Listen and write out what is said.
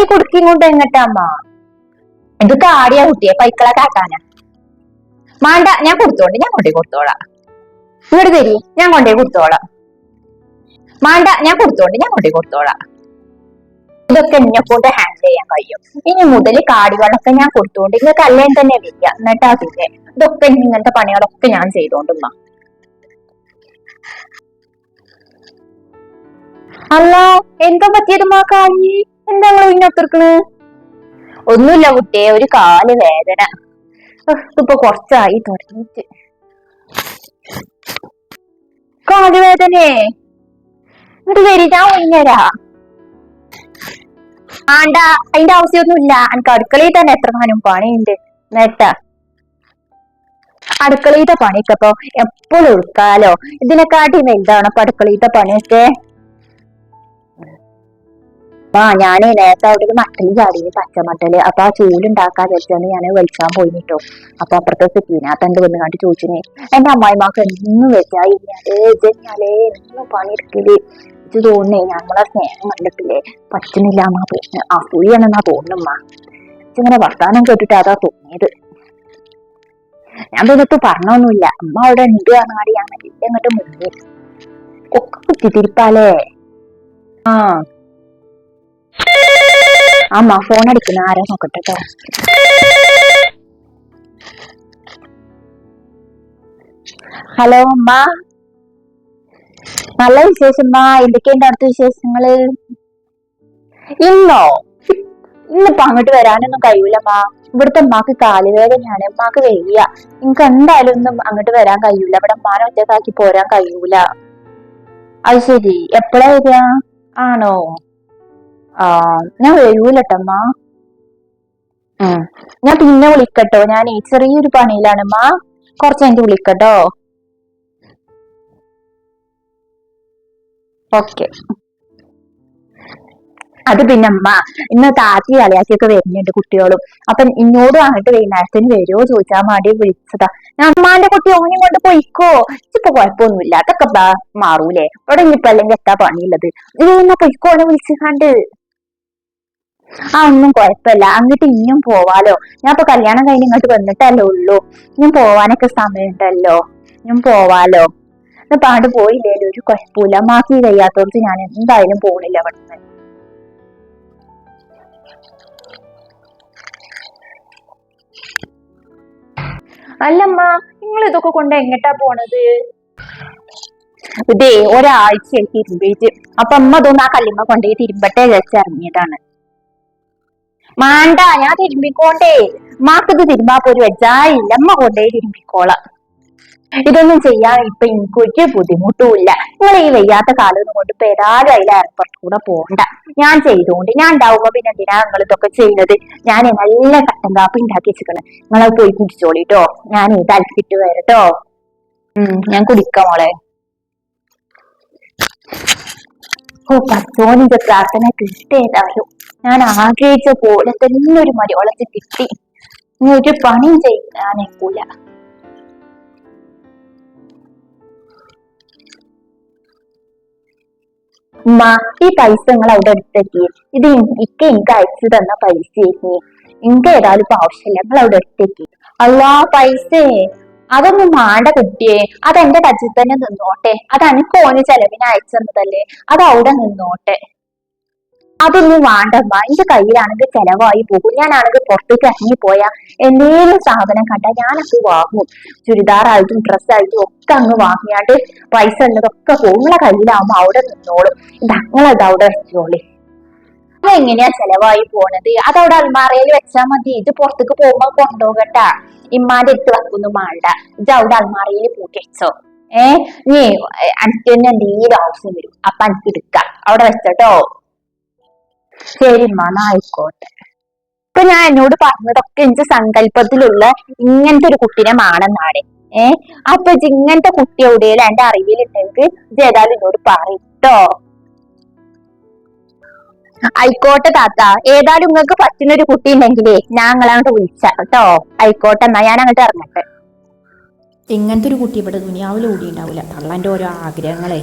ഈ കുടുക്കിയും കൊണ്ട് എങ്ങട്ടാ അമ്മ. ഇത് കാടിയാ കുട്ടിയെ? പൈക്കളെ കാക്കാനാ മാണ്ട ഞാൻ കൊടുത്തോണ്ട് ഞാൻ കൊണ്ടേ കൊടുത്തോളാം. ഇങ്ങോട്ട് തരി ഞാൻ കൊണ്ടേ കൊടുത്തോളാം. മാണ്ട ഞാൻ കൊടുത്തോണ്ട് ഞാൻ കൊണ്ടേ കൊടുത്തോളാം. ഇതൊക്കെ എന്നെ കൊണ്ട് ഹാൻഡിൽ ചെയ്യാൻ കഴിയും. ഇനി മുതൽ കാടുകളൊക്കെ ഞാൻ കൊടുത്തോണ്ട് നിങ്ങൾക്ക് അല്ലേ തന്നെ വിളിക്കാം എന്നിട്ടാ പിന്നെ ഇതൊക്കെ ഇങ്ങനത്തെ പണികളൊക്കെ ഞാൻ ചെയ്തോണ്ടുമ്മ അല്ല എന്താ പറ്റിയത് മാ കാലി എന്താ നിങ്ങൾ ഇന്നത്തിർക്കണ് ഒന്നുമില്ല കുട്ടിയെ ഒരു കാൽ വേദന. ഇപ്പൊ കൊറച്ചായി തുടങ്ങിട്ട് കാൽ വേദനേ? ഇങ്ങോട്ട് വരി ഞാൻ ഒഴിഞ്ഞരാ. ആണ്ട അതിന്റെ ആവശ്യമൊന്നുമില്ല. എനിക്ക് അടുക്കളയിൽ തന്നെ എത്രമാനം പണിയുണ്ട്. നേട്ട അടുക്കളയിലത്തെ പണിയൊക്കെ അപ്പൊ എപ്പോഴും എടുക്കാലോ? ഇതിനെക്കാട്ടി വലുതാണ് അപ്പൊ അടുക്കളയിലത്തെ പണിയൊക്കെ? ആ ഞാനേ നേരത്തെ അവിടെ ഒരു മട്ടൽ ചാടി പച്ചമട്ടൽ. അപ്പൊ ആ ചൂടുണ്ടാക്കാൻ വെച്ചാണ് ഞാൻ വലിച്ചാൻ കിട്ടും അപ്പൊ അപ്പുറത്തെ സിറ്റീനകത്ത് വന്ന് കണ്ട് ചോദിച്ചിനെ. എന്റെ അമ്മായിമാക്ക് എന്നും വെച്ചാ ഇങ്ങനെ കഴിഞ്ഞാലേ എന്നും പണിയെടുക്കൽ. ഇത് തോന്നുന്നേ നമ്മളെ സ്നേഹം കണ്ടിട്ടില്ലേ? പറ്റുന്നില്ല എന്നാ പ്രശ്നം. ആ പുളിയാണെന്നാ തോന്നുമ്മ ഇങ്ങനെ വർത്താനം കേട്ടിട്ട് അതാ തോന്നിയത്. ഞാൻ തോന്നിട്ട് പറഞ്ഞൊന്നുമില്ല. അമ്മ അവിടെ ഉണ്ട് അങ്ങാടി ഞാൻ എന്നിട്ട് മുന്നേ ഒക്കെ കുത്തിത്തിരിപ്പാലേ? ആ. അമ്മ ഫോൺ അടിക്കുന്ന. ആരാ നോക്കട്ടെ? ട്ടോ. ഹലോ അമ്മ. നല്ല വിശേഷം അമ്മ. എന്തൊക്കെയുണ്ട് അടുത്ത വിശേഷങ്ങൾ? ഇന്നോ? ഇന്നിപ്പോ അങ്ങോട്ട് വരാനൊന്നും കഴിയൂലമ്മാ ഇവിടുത്തെ അമ്മാക്ക് കാലുവേദനയാണ്. അമ്മാക്ക് വയ്യ. നിങ്ങക്ക് എന്തായാലും ഒന്നും അങ്ങോട്ട് വരാൻ കഴിയൂല. ഇവിടെ അമ്മാനെ ഒറ്റക്കാക്കി പോരാൻ കഴിയൂല. അത് ശരി. എപ്പോഴാ വരിക? ആണോ? ഞാൻ വരൂലട്ടമ്മ. ഞാൻ പിന്നെ വിളിക്കട്ടോ. ഞാൻ ചെറിയൊരു പണിയിലാണ് അമ്മ കുറച്ച് എനിക്ക് വിളിക്കട്ടോ. ഓക്കെ. അത് പിന്നെ അമ്മ ഇന്ന് താത്തി കളിയാക്കിയൊക്കെ വരുന്നുണ്ട് കുട്ടികളും. അപ്പൊ ഇന്നോട് വന്നിട്ട് വൈകുന്നേരത്തിന് വരുമോ ചോദിച്ചാൽ മാടി വിളിച്ചതാ. ഞാൻ അമ്മാന്റെ കുട്ടി ഓനെയും കൊണ്ട് പോയിക്കോ. ഇപ്പൊ കുഴപ്പമൊന്നുമില്ല. അതൊക്കെ മാറൂലേ. ഇവിടെ ഇനിയിപ്പോ അല്ലെങ്കിൽ എത്താ പണിയുള്ളത്? ഇത് എന്നാ പൊയ്ക്കോനെ വിളിച്ചു കണ്ട്. ആ ഒന്നും കുഴപ്പമില്ല. അങ്ങോട്ട് ഇനിയും പോവാലോ. ഞാൻ ഇപ്പൊ കല്യാണം കഴിഞ്ഞ് ഇങ്ങോട്ട് വന്നിട്ടല്ലേ ഉള്ളൂ. ഇനിയും പോവാനൊക്കെ സമയമുണ്ടല്ലോ. ഞാൻ പോവാലോ. ഇപ്പൊ പാണ്ട് പോയില്ലേലും ഒരു കുഴപ്പമില്ല. മാക്കി കഴിയാത്തോടത്ത് ഞാൻ എന്തായാലും പോണില്ല അവിടുന്ന് അല്ലമ്മ നിങ്ങൾ ഇതൊക്കെ കൊണ്ട് എങ്ങട്ടാ പോണത്? ഇതേ ഒരാഴ്ചയായി തിരുമ്പിയിട്ട്. അപ്പൊ അമ്മ അതൊന്നും ആ കല്ലിമ്മ കൊണ്ടുപോയി തിരുമ്പട്ടെ വെച്ചിറങ്ങിയതാണ് മാണ്ട ഞാൻ തിരുമ്പിക്കോണ്ടേ മാക്കത് തിരുമ്പാ പോരു വെച്ചായി അമ്മ കൊണ്ടേ തിരുമ്പിക്കോളാം. ഇതൊന്നും ചെയ്യാൻ ഇപ്പൊ എനിക്ക് ഒരു ബുദ്ധിമുട്ടുമില്ല. നിങ്ങൾ ഈ വയ്യാത്ത കാലം കൊണ്ട് ഇപ്പൊ അതിൽ ഏർപ്പെട്ട് കൂടെ പോണ്ട. ഞാൻ ചെയ്തോണ്ട് ഞാൻ ഉണ്ടാവുമ്പോ പിന്നെ എന്തിനാ നിങ്ങൾ ഇതൊക്കെ ചെയ്യുന്നത്? ഞാൻ നല്ല കട്ടൻ കാപ്പി ഉണ്ടാക്കി വെച്ചിരിക്കണേ. നിങ്ങളത് പോയി കുടിച്ചോളിട്ടോ ഞാൻ ഇത് അലക്കിട്ട് വരട്ടോ ഉം ഞാൻ കുടിക്കാം മോളെ. ഓ പത്തോനിന്റെ പ്രാർത്ഥന കിട്ടിയതായാലും ഞാൻ ആഗ്രഹിച്ച പോലെ തന്നെ ഒരു മരിയോളച്ച് കിട്ടി. ഇനി ഒരു പണിയും ചെയ്യാനേക്കൂല ഉമ്മ ഈ പൈസ നിങ്ങൾ അവിടെ എടുത്തേക്ക് ഇത് ഇക്ക എനിക്ക് അയച്ചു തന്ന പൈസയേക്ക് എനിക്ക് ഏതായാലും ഇപ്പൊ ആവശ്യമില്ല നിങ്ങൾ അവിടെ എടുത്തേക്ക് അല്ലാ പൈസേ. അതൊന്നും മാണ്ട കുട്ടിയെ. അത് എന്റെ കച്ചിൽ തന്നെ നിന്നോട്ടെ. അത് എനിക്ക് ഓന് ചെലവിന് അയച്ചു തന്നതല്ലേ അത് അവിടെ നിന്നോട്ടെ. അതൊന്നും വേണ്ടമ്മ എന്റെ കയ്യിലാണെങ്കിൽ ചെലവായി പോകും. ഞാനാണെങ്കിൽ പുറത്തേക്ക് ഇറങ്ങി പോയാൽ എന്തെങ്കിലും സാധനം കണ്ടാൽ ഞാനൊക്കെ വാങ്ങും. ചുരിദാറായിട്ടും ഡ്രസ്സായിട്ടും ഒക്കെ അങ്ങ് വാങ്ങിയാണ്ട് പൈസ ഉള്ളതൊക്കെ പോകും. നിങ്ങളെ കയ്യിലാവുമ്പോ അവിടെ നിന്നോളും. ഞങ്ങളത് അവിടെ വെച്ചോളി. അതെങ്ങനെയാ ചെലവായി പോണത്? അതവിടെ അൽമാറയിൽ വെച്ചാൽ മതി. ഇത് പുറത്തേക്ക് പോകുമ്പോ കൊണ്ടുപോകണ്ട ഇമ്മാന്റെ അടുത്ത് വെക്കൊന്നും വേണ്ട. ഇത് അവിടെ അൽമാറയിൽ പൂട്ടി വെച്ചോ. ഏഹ് നീ എനിക്ക് തന്നെ എന്തെങ്കിലും ആവശ്യം വരും. അപ്പൊ എനിക്ക് എടുക്കാം. അവിടെ വെച്ചോട്ടോ ശരി മണ ആയിക്കോട്ടെ. ഇപ്പൊ ഞാൻ എന്നോട് പറഞ്ഞതൊക്കെ എനിക്ക് സങ്കല്പത്തിലുള്ള ഇങ്ങനത്തെ ഒരു കുട്ടീനെ മാണെന്നാണ് ഏ? അപ്പൊ ഇങ്ങനത്തെ കുട്ടി എവിടെയല്ല എന്റെ അറിവിലുണ്ടെങ്കിൽ ഇത് ഏതായാലും എന്നോട് പറയട്ടോ ആയിക്കോട്ടെ താത്ത. ഏതായാലും നിങ്ങൾക്ക് പറ്റുന്ന ഒരു കുട്ടി ഉണ്ടെങ്കിലേ ഞാൻ അങ്ങോട്ട് വിളിച്ച കേട്ടോ ആയിക്കോട്ടെ എന്നാ ഞാൻ അങ്ങോട്ട് ഇറങ്ങട്ടെ. ഇങ്ങനത്തെ ഒരു കുട്ടി ഇവിടെ ദുനിയാവിൽ ഓടി ഉണ്ടാവില്ല. തള്ളാന്റെ ഓരോ ആഗ്രഹങ്ങളെ.